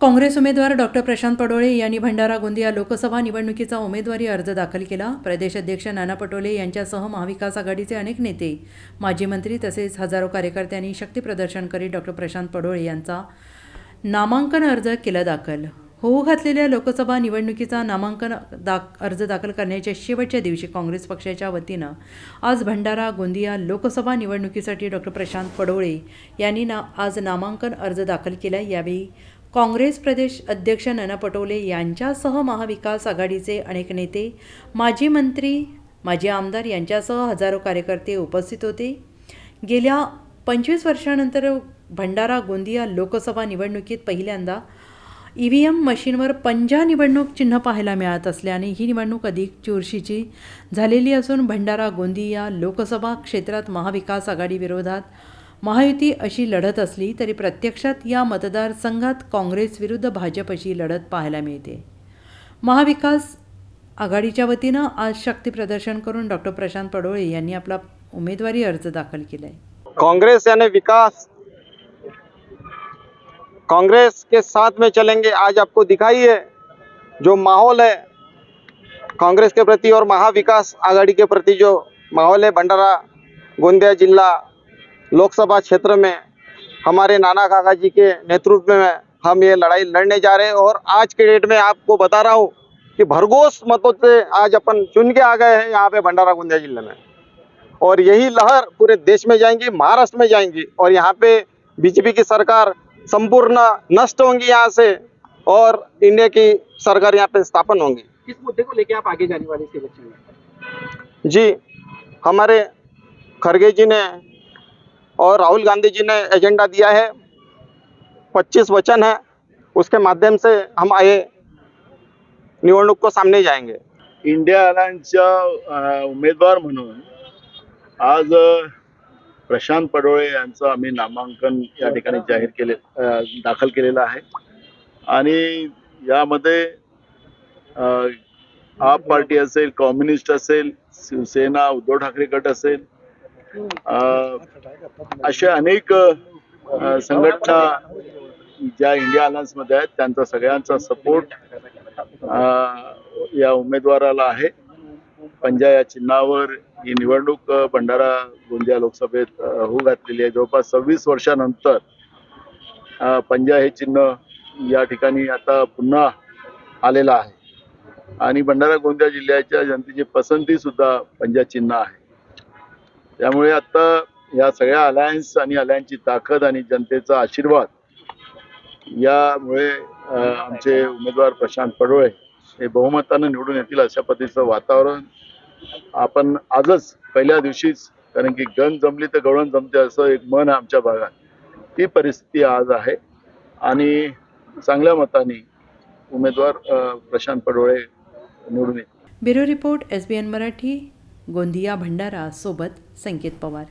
काँग्रेस उमेदवार डॉक्टर प्रशांत पडोळे यांनी भंडारा गोंदिया लोकसभा निवडणुकीचा उमेदवारी अर्ज दाखल केला. प्रदेश अध्यक्ष नाना पटोले यांच्यासह महाविकास आघाडीचे अनेक नेते माजी मंत्री तसेच हजारो कार्यकर्त्यांनी शक्तीप्रदर्शन करीत डॉक्टर प्रशांत पडोळे यांचा नामांकन अर्ज केला दाखल. होऊ घातलेल्या लोकसभा निवडणुकीचा नामांकन दाख अर्ज दाखल करण्याच्या शेवटच्या दिवशी काँग्रेस पक्षाच्या वतीनं आज भंडारा गोंदिया लोकसभा निवडणुकीसाठी डॉक्टर प्रशांत पडोळे यांनी ना आज नामांकन अर्ज दाखल केला. यावेळी काँग्रेस प्रदेश अध्यक्ष नाना पटोले यांच्यासह महाविकास आघाडीचे अनेक नेते माजी मंत्री माजी आमदार यांच्यासह हजारो कार्यकर्ते उपस्थित होते. गेल्या पंचवीस वर्षानंतर भंडारा गोंदिया लोकसभा निवडणुकीत पहिल्यांदा ई व्ही एम मशीनवर पंजा निवडणूक चिन्ह पाहायला मिळत असल्याने ही निवडणूक अधिक चुरशीची झालेली असून भंडारा गोंदिया लोकसभा क्षेत्रात महाविकास आघाडीविरोधात महायुती अशी लढत असली तरी प्रत्यक्षात या मतदारसंघात काँग्रेस विरुद्ध भाजप अशी लढत पाहायला मिळते. महाविकास आघाडीच्या वतीनं आज शक्ती प्रदर्शन करून डॉक्टर प्रशांत पडोळे यांनी आपला उमेदवारी अर्ज दाखल केला काँग्रेस कांग्रेस यानी विकास कांग्रेस के साथ में चलेंगे आज आपको दिखाई है जो माहौल है कांग्रेस के प्रति और महाविकास आघाड़ी के प्रति जो माहौल है भंडारा गोंदिया जिला लोकसभा क्षेत्र में हमारे नाना काका जी के नेतृत्व में हम ये लड़ाई लड़ने जा रहे हैं और आज के डेट में आपको बता रहा हूँ कि भरघोस मतों से आज अपन चुन के आ गए हैं यहाँ पे भंडारा गोंदिया ज़िले में। और यही लहर पूरे देश में जाएँगी महाराष्ट्र में जाएँगी और यहाँ पे बीजेपी की सरकार संपूर्ण नष्ट होंगी यहाँ से और इंडिया की सरकार यहाँ पे स्थापन होंगी। किस मुद्दे को लेके आप आगे जाने वाले इलेक्शन में? जी हमारे खड़गे जी ने और राहुल गांधी जी ने एजेंडा दिया है। 25 वचन है। उसके माध्यम से हम आए। निवडणूक को सामने जाएंगे। इंडिया अलायन्सच्या उमेदवार म्हणून आज प्रशांत पडोळे यांचं आम्ही नामांकन या ठिकाणी जाहीर केले दाखल केलेलं आहे. आणि यामध्ये आप पार्टी असेल कम्युनिस्ट असेल शिवसेना उद्धव ठाकरे गट असेल अशा अनेक संघटना ज्या इंडिया अलायन्समध्ये आहेत त्यांचा सगळ्यांचा सपोर्ट या उमेदवाराला आहे. पंजा या चिन्हावर ही निवडणूक भंडारा गोंदिया लोकसभेत होऊ घातलेली आहे. जवळपास सव्वीस वर्षानंतर पंजा हे चिन्ह या ठिकाणी आता पुन्हा आलेलं आहे. आणि भंडारा गोंदिया जिल्ह्याच्या जनतेची पसंती सुद्धा पंजा चिन्ह आहे. त्यामुळे आता या सगळ्या अलायन्स आणि अलायन्सची ताकद आणि जनतेचा आशीर्वाद यामुळे आमचे उमेदवार प्रशांत पडोळे हे बहुमतानं निवडून येतील अशा पद्धतीचं वातावरण आपण आजच पहिल्या दिवशीच कारण की गण जमली तर गवळण जमते असं एक मन आहे आमच्या भागात. ती परिस्थिती आज आहे आणि चांगल्या मताने उमेदवार प्रशांत पडोळे निवडून येतील. Bureau report S B N Marathi. Gondia Bhandara सोबत संकेत पवार.